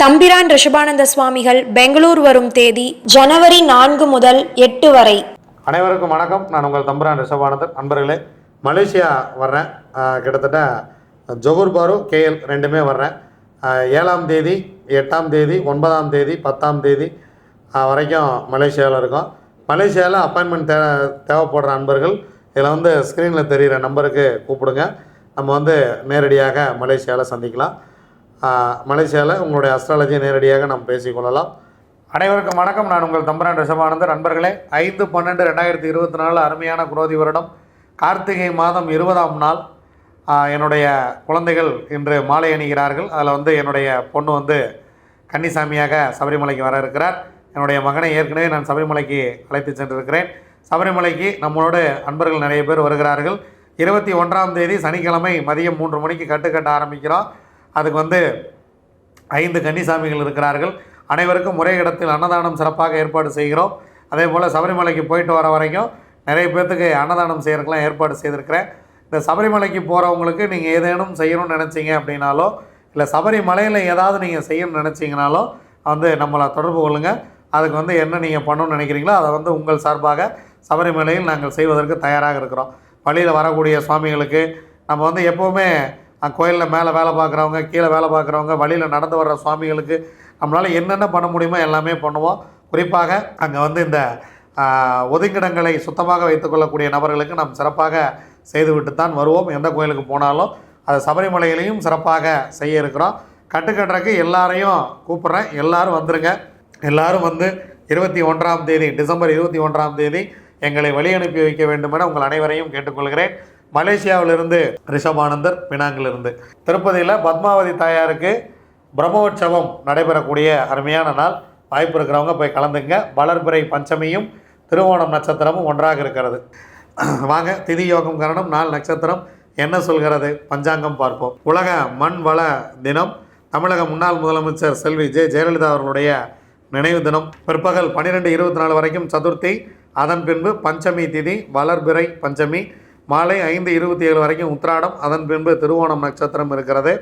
தம்பிரான் ரிஷபானந்த சுவாமிகள் பெங்களூர் வரும் தேதி ஜனவரி நான்கு முதல் எட்டு வரை. அனைவருக்கும் வணக்கம். நான் உங்கள் தம்பிரான் ரிஷபானந்தன். நண்பர்களே மலேசியா வர்றேன். கிட்டத்தட்ட ஜொகூர் பாரு கேஎல் ரெண்டுமே வர்றேன். ஏழாம் தேதி எட்டாம் தேதி ஒன்பதாம் தேதி பத்தாம் தேதி வரைக்கும் மலேசியாவில் இருக்கோம். மலேசியாவில் அப்பாயின்மெண்ட் தே தேவைப்படுற நண்பர்கள் இதில் வந்து ஸ்க்ரீனில் தெரிகிற நம்பருக்கு கூப்பிடுங்க. நம்ம வந்து நேரடியாக மலேசியாவில் சந்திக்கலாம். மலேசியாவில் உங்களுடைய அஸ்ட்ராலஜியை நேரடியாக நாம் பேசிக்கொள்ளலாம் அனைவருக்கும் வணக்கம். நான் உங்கள் தம்பரான் ரிஷபானந்தர் நண்பர்களே ஐந்து பன்னெண்டு ரெண்டாயிரத்தி இருபத்தி நாலு அருமையான குரோதி வருடம். கார்த்திகை மாதம் இருபதாம் நாள். என்னுடைய குழந்தைகள் இன்று மாலை அணிகிறார்கள். அதில் வந்து என்னுடைய பொண்ணு வந்து கன்னிசாமியாக சபரிமலைக்கு வர இருக்கிறார். என்னுடைய மகனை ஏற்கனவே நான் சபரிமலைக்கு அழைத்து சென்றிருக்கிறேன். சபரிமலைக்கு நம்மளோட அன்பர்கள் நிறைய பேர் வருகிறார்கள். இருபத்தி ஒன்றாம் தேதி சனிக்கிழமை மதியம் மூன்று மணிக்கு கட்டுக்கட்ட ஆரம்பிக்கிறோம். அதுக்கு வந்து ஐந்து கன்னிசாமிகள் இருக்கிறார்கள். அனைவருக்கும் ஒரே இடத்தில் அன்னதானம் சிறப்பாக ஏற்பாடு செய்கிறோம். அதே போல் சபரிமலைக்கு போயிட்டு வர வரைக்கும் நிறைய பேர்த்துக்கு அன்னதானம் செய்கிறதுக்கெலாம் ஏற்பாடு செய்திருக்கிறேன். இந்த சபரிமலைக்கு போகிறவங்களுக்கு நீங்கள் ஏதேனும் செய்யணும்னு நினச்சிங்க அப்படின்னாலோ இல்லை சபரிமலையில் ஏதாவது நீங்கள் செய்யணும்னு நினச்சிங்கனாலோ வந்து நம்மளை தொடர்பு கொள்ளுங்கள் அதுக்கு வந்து என்ன நீங்கள் பண்ணணும்னு நினைக்கிறீங்களோ அதை வந்து உங்கள் சார்பாக சபரிமலையில் நாங்கள் செய்வதற்கு தயாராக இருக்கிறோம். வழியில் வரக்கூடிய சுவாமிகளுக்கு நம்ம வந்து எப்போவுமே கோயிலில் மேலே வேலை பார்க்குறவங்க கீழே வேலை பார்க்குறவங்க வழியில் நடந்து வர்ற சுவாமிகளுக்கு நம்மளால் என்னென்ன பண்ண முடியுமோ எல்லாமே பண்ணுவோம். குறிப்பாக அங்கே வந்து இந்த ஒதுங்கிடங்களை சுத்தமாக வைத்துக்கொள்ளக்கூடிய நபர்களுக்கு நாம் சிறப்பாக செய்துவிட்டு தான் வருவோம். எந்த கோயிலுக்கு போனாலும் அதை சபரிமலையிலையும் சிறப்பாக செய்ய இருக்கிறோம். கட்டுக்கட்டுறக்கு எல்லாரையும் கூப்பிட்றேன். எல்லாரும் வந்துருங்க. எல்லாரும் வந்து இருபத்தி ஒன்றாம் தேதி டிசம்பர் இருபத்தி ஒன்றாம் தேதி எங்களை வழி அனுப்பி வைக்க வேண்டும் என உங்கள் அனைவரையும் கேட்டுக்கொள்கிறேன். மலேசியாவிலிருந்து ரிஷபானந்தர் பினாங்கிலிருந்து. திருப்பதியில் பத்மாவதி தாயாருக்கு பிரம்மோற்சவம் நடைபெறக்கூடிய அருமையான நாள். வாய்ப்பு இருக்கிறவங்க போய் கலந்துங்க. வளர்பிறை பஞ்சமியும் திருவோணம் நட்சத்திரமும் ஒன்றாக இருக்கிறது. வாங்க திதி யோகம் கரணம் நாள் நட்சத்திரம். என்ன சொல்கிறது? பஞ்சாங்கம் பார்ப்போம். உலக மண் வள தினம். தமிழக முன்னாள் முதலமைச்சர் செல்வி ஜெ. ஜெயலலிதா அவர்களுடைய நினைவு தினம். பிற்பகல் பன்னிரெண்டு இருபத்தி நாலு வரைக்கும் சதுர்த்தி. அதன் பின்பு பஞ்சமி திதி வளர்பிறை பஞ்சமி. மாலை ஐந்து இருபத்தி ஏழு வரைக்கும் உத்திராடம் அதன் பின்பு திருவோணம் நட்சத்திரம் இருக்கிறது.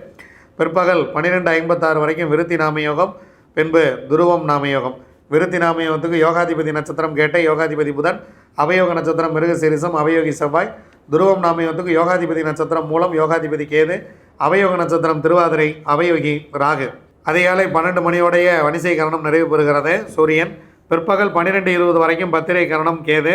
பிற்பகல் பன்னிரெண்டு ஐம்பத்தாறு வரைக்கும் விருத்தி நாமயோகம் பின்பு துருவம் நாமயோகம். விருத்தி நாமயோகத்துக்கு யோகாதிபதி நட்சத்திரம் கேட்டை யோகாதிபதி புதன் அவயோக நட்சத்திரம் மிருகசீரிசம் அவயோகி செவ்வாய். துருவம் நாமயோகத்துக்கு யோகாதிபதி நட்சத்திரம் மூலம் யோகாதிபதி கேது அவயோக நட்சத்திரம் திருவாதிரை அவயோகி ராகு. அதிகாலை பன்னெண்டு மணியோடைய வணிசை கரணம் நிறைவு பெறுகிறது. சூரியன் பிற்பகல் பன்னிரெண்டு இருபது வரைக்கும் பத்திரை கரணம் கேது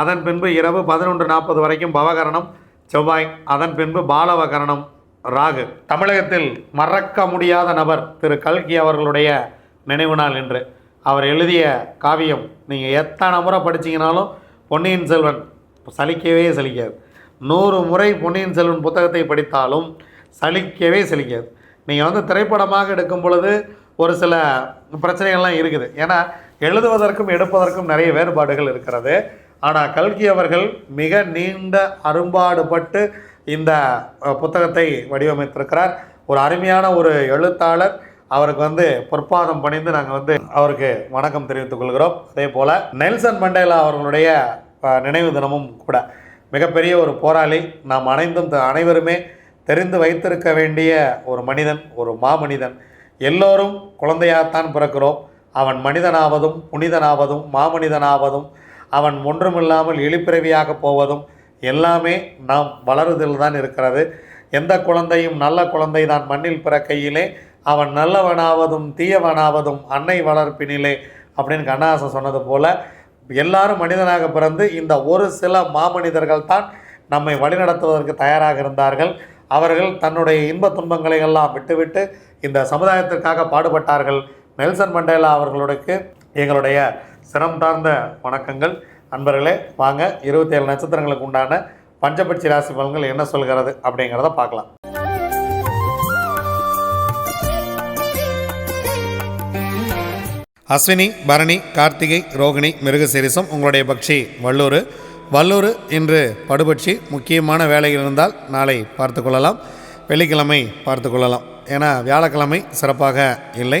அதன் பின்பு இரவு பதினொன்று நாற்பது வரைக்கும் பவகரணம் செவ்வாய் அதன் பின்பு பாலவகரணம் ராகு. தமிழகத்தில் மறக்க முடியாத நபர் திரு கல்கி அவர்களுடைய நினைவு நாள் என்று அவர் எழுதிய காவியம் நீங்கள் எத்தனை முறை படிச்சீங்கனாலும் பொன்னியின் செல்வன் சலிக்கவே சலிக்காது. நூறு முறை பொன்னியின் செல்வன் புத்தகத்தை படித்தாலும் சலிக்கவே சலிக்காது. நீங்கள் வந்து திரைப்படமாக எடுக்கும் பொழுது ஒரு சில பிரச்சனைகள்லாம் இருக்குது. ஏன்னா எழுதுவதற்கும் எடுப்பதற்கும் நிறைய வேறுபாடுகள் இருக்கிறது. ஆனால் கல்கி அவர்கள் மிக நீண்ட அரும்பாடுபட்டு இந்த புத்தகத்தை வடிவமைத்திருக்கிறார். ஒரு அருமையான ஒரு எழுத்தாளர். அவருக்கு வந்து பொற்பாதம் பணிந்து நாங்கள் வந்து அவருக்கு வணக்கம் தெரிவித்துக் கொள்கிறோம். அதே போல் நெல்சன் மண்டேலா அவர்களுடைய நினைவு தினமும் கூட மிகப்பெரிய ஒரு போராளி. நாம் அனைந்தும் த- அனைவருமே தெரிந்து வைத்திருக்க வேண்டிய ஒரு மனிதன் ஒரு மாமனிதன். எல்லோரும் குழந்தையாகத்தான் பிறக்கிறோம். அவன் மனிதனாவதும் புனிதனாவதும் மாமனிதனாவதும் அவன் ஒன்றுமில்லாமல் இழிப்பிறவியாக போவதும் எல்லாமே நாம் வளருதில் தான் இருக்கிறது. எந்த குழந்தையும் நல்ல குழந்தை தான் மண்ணில் பிறக்கையிலே அவன் நல்லவனாவதும் தீயவனாவதும் அன்னை வளர்ப்பினிலே அப்படின்னு கண்ணாசன் சொன்னது போல் எல்லாரும் மனிதனாக பிறந்து இந்த ஒரு சில மாமனிதர்கள் தான் நம்மை வழிநடத்துவதற்கு தயாராக இருந்தார்கள். அவர்கள் தன்னுடைய இன்ப துன்பங்களை எல்லாம் விட்டுவிட்டு இந்த சமுதாயத்திற்காக பாடுபட்டார்கள். நெல்சன் மண்டேலா அவர்களுக்கு எங்களுடைய சிரம் தார்ந்த வணக்கங்கள். நண்பர்களே வாங்க இருபத்தேழு நட்சத்திரங்களுக்கு உண்டான பஞ்சபட்சி ராசி பலன்கள் என்ன சொல்கிறது அப்படிங்கிறத பார்க்கலாம். அஸ்வினி பரணி கார்த்திகை ரோகிணி மிருகசீரிசம் உங்களுடைய பக்ஷி வல்லூர். வல்லூர் இன்று படுபட்சி முக்கியமான வேலைகள் இருந்தால் நாளை பார்த்துக்கொள்ளலாம் வெள்ளிக்கிழமை பார்த்துக்கொள்ளலாம் ஏன்னா வியாழக்கிழமை சிறப்பாக இல்லை.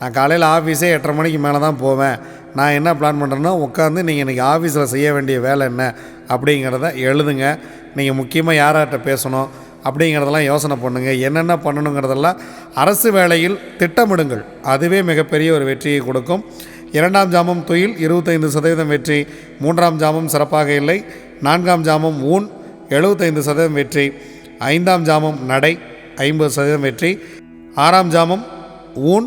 நான் காலையில் ஆஃபீஸே எட்டரை மணிக்கு மேலே தான் போவேன். நான் என்ன பிளான் பண்ணுறேன்னா உட்காந்து நீங்கள் இன்றைக்கி ஆஃபீஸில் செய்ய வேண்டிய வேலை என்ன? அப்படிங்கிறத எழுதுங்க. நீங்கள் முக்கியமாக யார்கிட்ட பேசணும்? அப்படிங்கிறதெல்லாம் யோசனை பண்ணுங்கள் என்னென்ன பண்ணணுங்கிறதெல்லாம் அரசு வேலையில் திட்டமிடுங்கள். அதுவே மிகப்பெரிய ஒரு வெற்றியை கொடுக்கும். இரண்டாம் ஜாமம் துயில் இருபத்தைந்து சதவீதம் வெற்றி. மூன்றாம் ஜாமம் சிறப்பாக இல்லை. நான்காம் ஜாமம் ஊன் எழுபத்தைந்து சதவீதம் வெற்றி. ஐந்தாம் ஜாமம் நடை ஐம்பது சதவீதம் வெற்றி. ஆறாம் ஜாமம் ஊன்